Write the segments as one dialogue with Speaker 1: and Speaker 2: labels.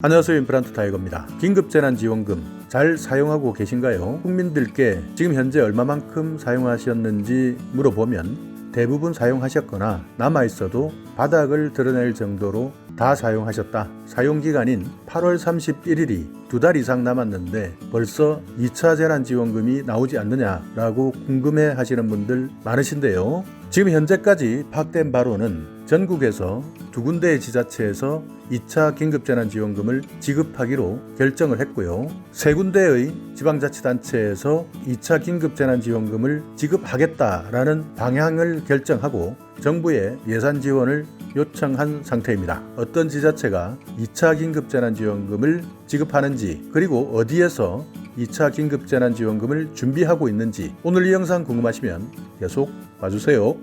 Speaker 1: 안녕하세요 임플란트 타이거입니다. 긴급재난지원금 잘 사용하고 계신가요? 국민들께 지금 현재 얼마만큼 사용하셨는지 물어보면 대부분 사용하셨거나 남아있어도 바닥을 드러낼 정도로 다 사용하셨다. 사용기간인 8월 31일이 두 달 이상 남았는데 벌써 2차 재난지원금이 나오지 않느냐라고 궁금해 하시는 분들 많으신데요. 지금 현재까지 파악된 바로는 전국에서 두 군데의 지자체에서 2차 긴급재난지원금을 지급하기로 결정을 했고요. 세 군데의 지방자치단체에서 2차 긴급재난지원금을 지급하겠다라는 방향을 결정하고 정부에 예산 지원을 요청한 상태입니다. 어떤 지자체가 2차 긴급재난지원금을 지급하는지 그리고 어디에서 2차 긴급재난지원금을 준비하고 있는지 오늘 이 영상 궁금하시면 계속 봐주세요.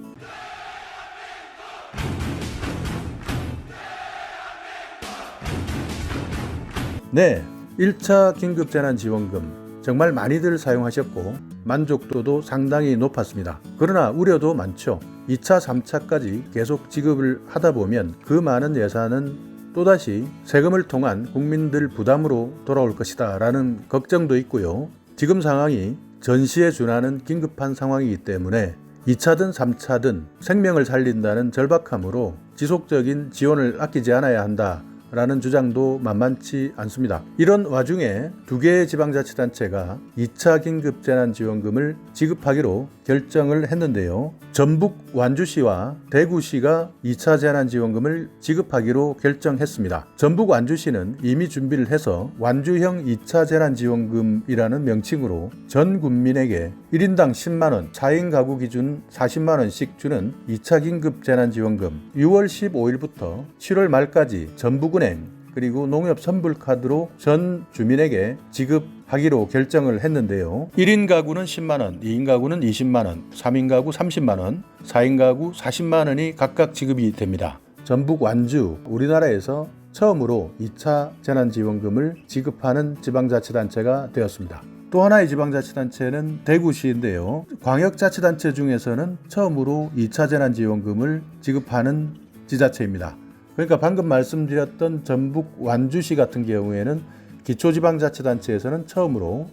Speaker 1: 네, 1차 긴급재난지원금 정말 많이들 사용하셨고 만족도도 상당히 높았습니다. 그러나 우려도 많죠. 2차, 3차까지 계속 지급을 하다 보면 그 많은 예산은 또다시 세금을 통한 국민들 부담으로 돌아올 것이다 라는 걱정도 있고요. 지금 상황이 전시에 준하는 긴급한 상황이기 때문에 2차든 3차든 생명을 살린다는 절박함으로 지속적인 지원을 아끼지 않아야 한다. 라는 주장도 만만치 않습니다. 이런 와중에 두 개의 지방자치단체가 2차 긴급재난지원금을 지급하기로 결정을 했는데요. 전북 완주시와 대구시가 2차 재난지원금을 지급하기로 결정했습니다. 전북 완주시는 이미 준비를 해서 완주형 2차 재난지원금이라는 명칭으로 전 국민에게 1인당 10만원, 4인 가구 기준 40만원씩 주는 2차 긴급재난지원금 6월 15일부터 7월 말까지 전북 은행 그리고 농협 선불카드로 전 주민에게 지급하기로 결정을 했는데요. 1인 가구는 10만 원, 2인 가구는 20만 원, 3인 가구 30만 원, 4인 가구 40만 원이 각각 지급이 됩니다. 전북 완주, 우리나라에서 처음으로 2차 재난지원금을 지급하는 지방자치단체가 되었습니다. 또 하나의 지방자치단체는 대구시인데요. 광역자치단체 중에서는 처음으로 2차 재난지원금을 지급하는 지자체입니다. 그러니까 방금 말씀드렸던 전북 완주시 같은 경우에는 기초지방자치단체에서는 처음으로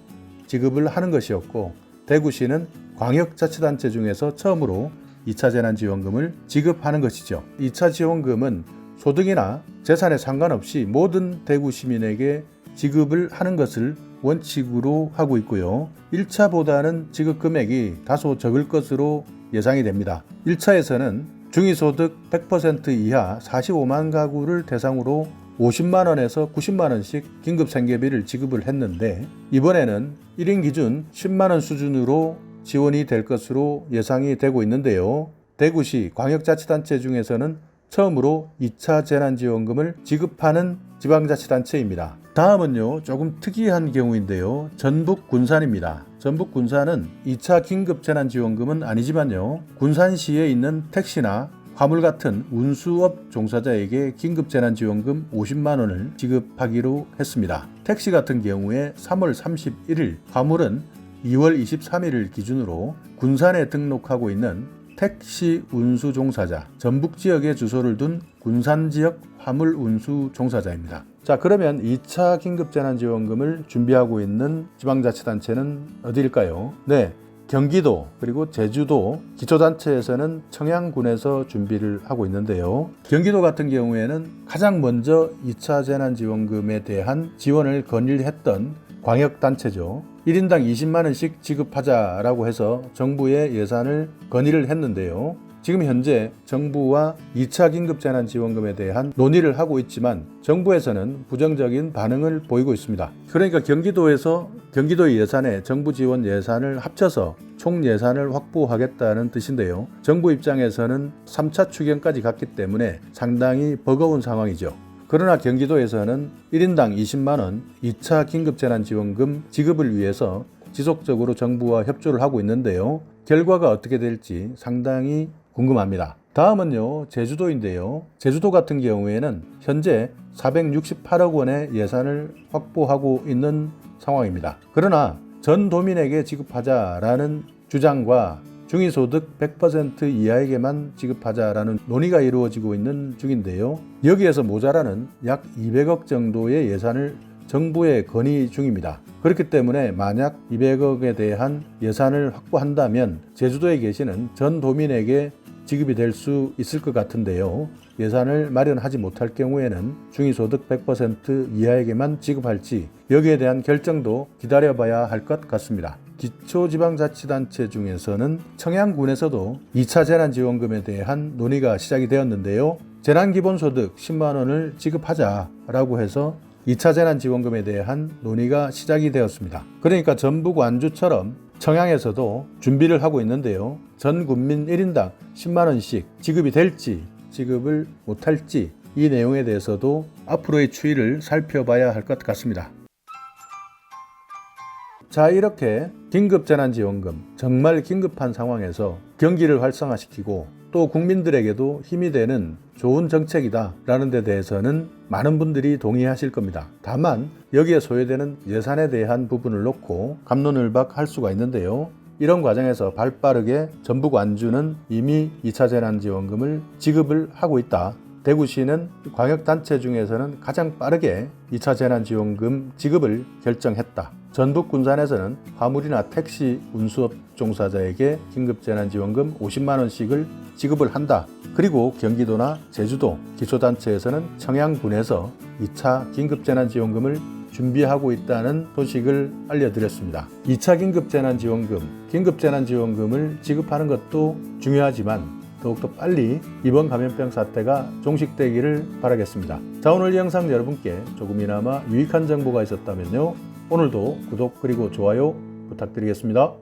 Speaker 1: 지급을 하는 것이었고 대구시는 광역자치단체 중에서 처음으로 2차 재난지원금을 지급하는 것이죠. 2차 지원금은 소득이나 재산에 상관없이 모든 대구 시민에게 지급을 하는 것을 원칙으로 하고 있고요. 1차보다는 지급 금액이 다소 적을 것으로 예상이 됩니다. 1차에서는 중위소득 100% 이하 45만 가구를 대상으로 50만 원에서 90만 원씩 긴급 생계비를 지급을 했는데 이번에는 1인 기준 10만 원 수준으로 지원이 될 것으로 예상이 되고 있는데요. 대구시 광역자치단체 중에서는 처음으로 2차 재난지원금을 지급하는 지방자치단체입니다. 다음은요, 조금 특이한 경우인데요. 전북 군산입니다. 전북 군산은 2차 긴급재난지원금은 아니지만요, 군산시에 있는 택시나 화물 같은 운수업 종사자에게 긴급재난지원금 50만 원을 지급하기로 했습니다. 택시 같은 경우에 3월 31일, 화물은 2월 23일을 기준으로 군산에 등록하고 있는 택시 운수 종사자, 전북 지역에 주소를 둔 군산 지역 화물 운수 종사자입니다. 자, 그러면 2차 긴급재난지원금을 준비하고 있는 지방자치단체는 어디일까요? 네. 경기도 그리고 제주도 기초단체에서는 청양군에서 준비를 하고 있는데요. 경기도 같은 경우에는 가장 먼저 2차 재난지원금에 대한 지원을 건의했던 광역단체죠. 1인당 20만 원씩 지급하자라고 해서 정부에 예산을 건의를 했는데요. 지금 현재 정부와 2차 긴급재난지원금에 대한 논의를 하고 있지만 정부에서는 부정적인 반응을 보이고 있습니다. 그러니까 경기도에서 경기도의 예산에 정부 지원 예산을 합쳐서 총 예산을 확보하겠다는 뜻인데요. 정부 입장에서는 3차 추경까지 갔기 때문에 상당히 버거운 상황이죠. 그러나 경기도에서는 1인당 20만 원 2차 긴급재난지원금 지급을 위해서 지속적으로 정부와 협조를 하고 있는데요. 결과가 어떻게 될지 상당히 궁금합니다. 다음은요, 제주도인데요. 제주도 같은 경우에는 현재 468억 원의 예산을 확보하고 있는 상황입니다. 그러나 전 도민에게 지급하자라는 주장과 중위소득 100% 이하에게만 지급하자라는 논의가 이루어지고 있는 중인데요. 여기에서 모자라는 약 200억 정도의 예산을 정부에 건의 중입니다. 그렇기 때문에 만약 200억에 대한 예산을 확보한다면 제주도에 계시는 전 도민에게 지급이 될 수 있을 것 같은데요. 예산을 마련하지 못할 경우에는 중위소득 100% 이하에게만 지급할지 여기에 대한 결정도 기다려봐야 할 것 같습니다. 기초지방자치단체 중에서는 청양군에서도 2차 재난지원금에 대한 논의가 시작이 되었는데요. 재난기본소득 10만 원을 지급하자라고 해서 2차 재난지원금에 대한 논의가 시작이 되었습니다. 그러니까 전북 완주처럼 청양에서도 준비를 하고 있는데요. 전 국민 1인당 10만 원씩 지급이 될지 지급을 못할지 이 내용에 대해서도 앞으로의 추이를 살펴봐야 할 것 같습니다. 자, 이렇게 긴급재난지원금, 정말 긴급한 상황에서 경기를 활성화시키고 또 국민들에게도 힘이 되는 좋은 정책이다라는 데 대해서는 많은 분들이 동의하실 겁니다. 다만 여기에 소요되는 예산에 대한 부분을 놓고 감론을박할 수가 있는데요. 이런 과정에서 발 빠르게 전북 완주는 이미 2차 재난지원금을 지급을 하고 있다. 대구시는 광역단체 중에서는 가장 빠르게 2차 재난지원금 지급을 결정했다. 전북 군산에서는 화물이나 택시 운수업 종사자에게 긴급재난지원금 50만 원씩을 지급을 한다. 그리고 경기도나 제주도 기초단체에서는 청양군에서 2차 긴급재난지원금을 준비하고 있다는 소식을 알려드렸습니다. 2차 긴급재난지원금, 긴급재난지원금을 지급하는 것도 중요하지만 더욱더 빨리 이번 감염병 사태가 종식되기를 바라겠습니다. 자, 오늘 이 영상 여러분께 조금이나마 유익한 정보가 있었다면요. 오늘도 구독 그리고 좋아요 부탁드리겠습니다.